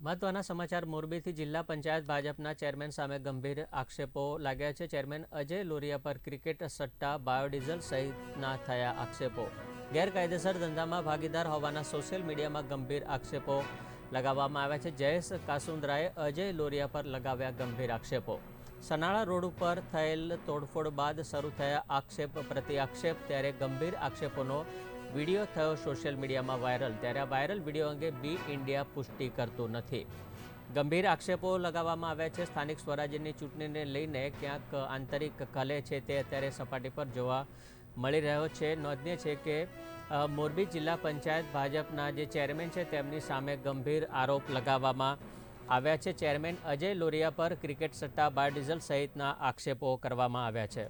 મહત્વના સમાચાર મોરબીથી જિલ્લા પંચાયત ભાજપના ચેરમેન સામે ગંભીર આક્ષેપો લાગ્યા છે. ચેરમેન અજય લોરિયા પર ક્રિકેટ સટ્ટા, બાયોડીઝલ સહિતના થયા આક્ષેપો. ગેરકાયદેસર ધંધામાં ભાગીદાર હોવાના સોશિયલ મીડિયામાં ગંભીર આક્ષેપો લગાવવામાં આવ્યા છે. જયેશ કાસુંદ્રાએ અજય લોરિયા પર લગાવ્યા ગંભીર આક્ષેપો. સનાળા રોડ ઉપર થયેલ તોડફોડ બાદ શરૂ થયા આક્ષેપ પ્રતિ આક્ષેપ, ત્યારે ગંભીર આક્ષેપોનો વીડિયો થયો સોશિયલ મીડિયામાં વાયરલ, ત્યારે આ વાયરલ વીડિયો અંગે બી ઇન્ડિયા પુષ્ટિ કરતું નથી. ગંભીર આક્ષેપો લગાવવામાં આવ્યા છે. સ્થાનિક સ્વરાજ્યની ચૂંટણીને લઈને ક્યાંક આંતરિક કલે છે તે અત્યારે સપાટી પર જોવા મળી રહ્યો છે. નોંધનીય છે કે મોરબી જિલ્લા પંચાયત ભાજપના જે ચેરમેન છે તેમની સામે ગંભીર આરોપ લગાવવામાં આવ્યા છે. ચેરમેન અજય લોરિયા પર ક્રિકેટ સટ્ટા બાયોડીઝલ સહિતના આક્ષેપો કરવામાં આવ્યા છે.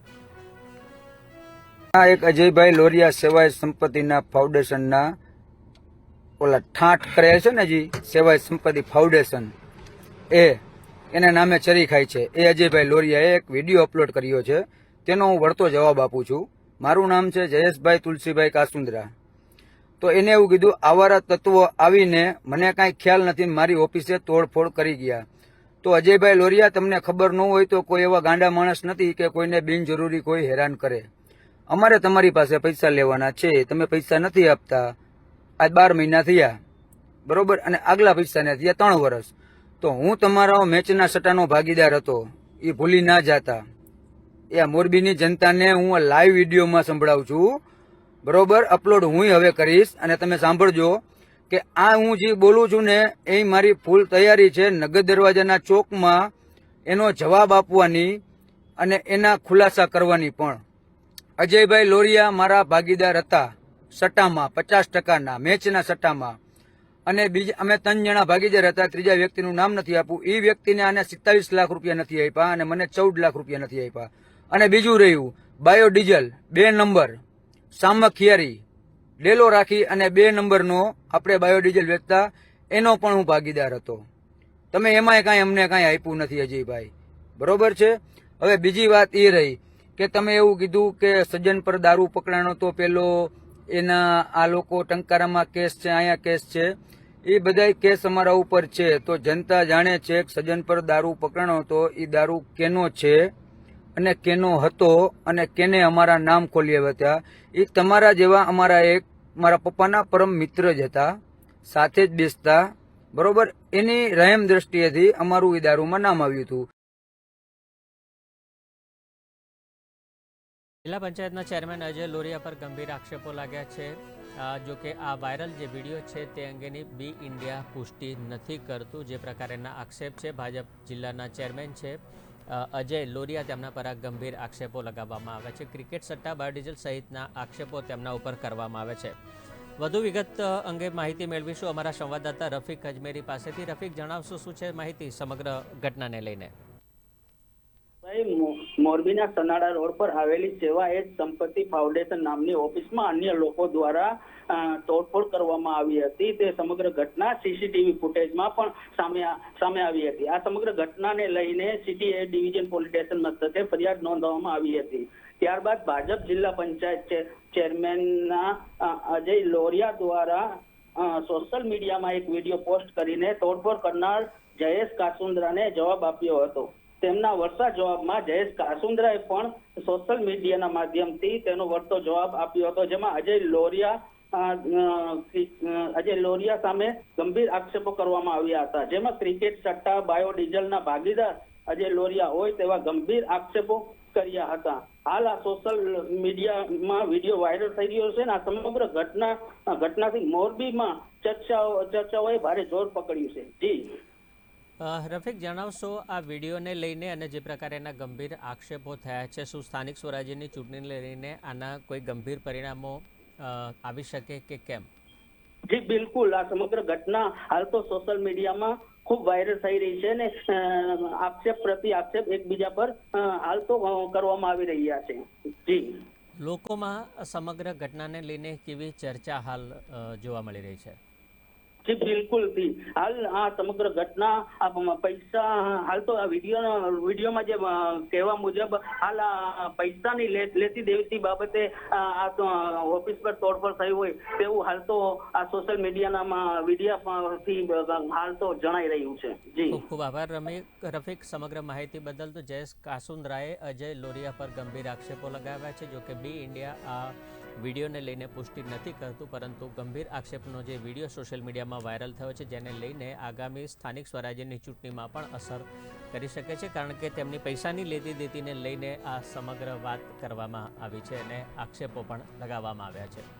આ એક અજયભાઈ લોરિયા સેવાય સંપત્તિના ફાઉન્ડેશનના ઓલા ઠાંઠ કરેલ છે ને જી સેવાય સંપત્તિ ફાઉન્ડેશન. એ, એના નામે ચરી ખાય છે. એ અજયભાઈ લોરિયાએ એક વીડિયો અપલોડ કર્યો છે. તેનો હું વળતો જવાબ આપું છું. મારું નામ છે જયેશભાઈ તુલસીભાઈ કાસુંદ્રા. તો એને એવું કીધું, આવારા તત્વો આવીને મને કાંઈ ખ્યાલ નથી, મારી ઓફિસે તોડફોડ કરી ગયા. તો અજયભાઈ લોરિયા, તમને ખબર ન હોય તો કોઈ એવા ગાંડા માણસ નથી કે કોઈને બિનજરૂરી કોઈ હેરાન કરે. અમારે તમારી પાસે પૈસા લેવાના છે, તમે પૈસા નથી આપતા. આજ બાર મહિના થયા, બરોબર? અને આગલા પૈસાને થયા ત્રણ વર્ષ તો હું તમારો મેચના સટ્ટાનો ભાગીદાર હતો, એ ભૂલી ના જાતા. એ મોરબીની જનતાને હું લાઈવ વિડીયોમાં સંભળાવું છું. બરોબર? અપલોડ હું હવે કરીશ અને તમે સાંભળજો કે આ હું જે બોલું છું ને, એ મારી ફૂલ તૈયારી છે નગર દરવાજાના ચોકમાં એનો જવાબ આપવાની અને એના ખુલાસા કરવાની પણ. અજયભાઈ લોરિયા મારા ભાગીદાર હતા. સટ્ટામાં પચાસ ટકાના, મેચના સટ્ટામાં. અને બીજા, અમે ત્રણ જણા ભાગીદાર હતા, ત્રીજા વ્યક્તિનું નામ નથી આપવું એ વ્યક્તિને આને સિત્તાવીસ લાખ રૂપિયા નથી આપ્યા અને મને ચૌદ લાખ રૂપિયા નથી આપ્યા. અને બીજું રહ્યું, બાયોડીઝલ, બે નંબર, સામખિયારી, ડેલો રાખી અને બે નંબરનો આપણે બાયોડીઝલ વેચતા, એનો પણ હું ભાગીદાર હતો. તમે એમાંય કાંઈ અમને કાંઈ આપ્યું નથી અજયભાઈ. બરોબર છે? હવે બીજી વાત એ રહી કે તમે એવું કીધું કે સજ્જન પર દારૂ પકડાણો તો પેલો એના આ લોકો ટંકારામાં કેસ છે અહીંયા કેસ છે. એ બધાય કેસ અમારા ઉપર છે. તો જનતા જાણે છે કે સજ્જન પર દારૂ પકડાણો તો એ દારૂ કેનો છે અને કેનો હતો અને કેને અમારા નામ ખોલી હતા. એ તમારા જેવા અમારા એક મારા પપ્પાના પરમ મિત્ર જ હતા. સાથે જ બેસતા. બરોબર? એની રહેમ દ્રષ્ટિએથી અમારું એ દારૂમાં નામ આવ્યું હતું. જિલ્લા પંચાયતના ચેરમેન અજય લોરિયા પર ગંભીર આક્ષેપો લાગ્યા છે. જો કે આ વાયરલ જે વીડિયો છે તે અંગેની બી ઇન્ડિયા પુષ્ટિ નથી કરતું જે પ્રકારના આક્ષેપ છે. ભાજપ જિલ્લાના ચેરમેન છે અજય લોરિયા તેમના પર આ ગંભીર આક્ષેપો લગાવવામાં આવે છે. ક્રિકેટ સટ્ટા બાયોડીઝલ સહિતના આક્ષેપો તેમના ઉપર કરવામાં આવે છે. વધુ વિગત અંગે માહિતી મેળવીશું અમારા સંવાદદાતા રફીક અજમેરી પાસેથી. રફીક, જણાવશો શું છે માહિતી સમગ્ર ઘટનાને લઈને? મોરબીના સનાડા રોડ પર આવેલી સેવા એ સંપત્તિ ફાઉન્ડેશન નામની ઓફિસમાં અન્ય લોકો દ્વારા તોડફોડ કરવામાં આવી હતી. તે સમગ્ર ઘટના સીસીટીવી ફૂટેજમાં પણ સામે સામે આવી હતી. આ સમગ્ર ઘટનાને લઈને city A division police station મથકે ફરિયાદ નોંધવામાં આવી હતી. ત્યારબાદ ભાજપ જિલ્લા પંચાયત ચેરમેનના અજય લોરિયા દ્વારા સોશિયલ મીડિયામાં એક વીડિયો પોસ્ટ કરીને તોડફોડ કરનાર જયેશ કાસુંદ્રાને જવાબ આપ્યો હતો. તેમના વર્ષા જવાબમાં જયેશ કાસુંદ્રાએ પણ સોશિયલ મીડિયાના માધ્યમથી તેનો વળતો જવાબ આપ્યો હતો, જેમાં અજય લોરિયા અજય લોરિયા સામે ગંભીર આક્ષેપો કરવામાં આવ્યા હતા. જેમાં ક્રિકેટ સટ્ટા, બાયોડીઝલના ભાગીદાર અજય લોરિયા હોય તેવા ગંભીર આક્ષેપો કર્યા હતા. હાલ આ સોશિયલ મીડિયામાં વીડિયો વાયરલ થઈ રહ્યો છે અને આ સમગ્ર ઘટના, ઘટનાથી મોરબીમાં ચર્ચાઓ, ચર્ચાઓએ ભારે જોર પકડ્યું છે. જી. રફીક જણાવશો આ વિડીયોને લઈને અને જે પ્રકારેના ગંભીર આક્ષેપો થયા છે? શું સ્થાનિક સ્વરાજ્યની ચૂંટણીને લઈને આના કોઈ ગંભીર પરિણામો આવી શકે કે કેમ? જી બિલકુલ. આ સમગ્ર ઘટના હાલ તો સોશિયલ મીડિયામાં ખૂબ વાયરલ થઈ રહી છે અને આક્ષેપ પ્રતિ આક્ષેપ એકબીજા પર હાલ તો કરવામાં આવી રહ્યા છે. જી. લોકોમાં સમગ્ર ઘટનાને લઈને કેવી ચર્ચા હાલ જોવા મળી રહી છે? જી બિલકુલથી હાલ આ સમગ્ર ઘટના પૈસા, હાલ તો આ વીડિયો વિડીયોમાં જે કહેવા મુજબ હાલ પૈસાની લેતી દેતી બાબતે આ ઓફિસ પર તોડફોડ થઈ હોય તેવું હાલ તો આ સોશિયલ મીડિયાના વિડીયાથી હાલ તો જણાઈ રહ્યું છે. જી. ખૂબ આભાર રમિક રફીક, સમગ્ર માહિતી બદલ તો જયેશ કાસુંદ્રાએ અજય લોરિયા પર ગંભીર આક્ષેપો લગાવ્યા છે, જોકે બી ઇન્ડિયા આ વિડીયોને લઈને પુષ્ટિ નથી કરતું, પરંતુ ગંભીર આક્ષેપનો જે વીડિયો સોશિયલ મીડિયામાં વાયરલ થયો છે, જેને લઈને આગામી સ્થાનિક સ્વરાજ્યની ચૂંટણીમાં પણ અસર કરી શકે છે, કારણ કે તેમની પૈસાની લેતી દેતીને લઈને આ સમગ્ર વાત કરવામાં આવી છે અને આક્ષેપો પણ લગાવવામાં આવ્યા છે.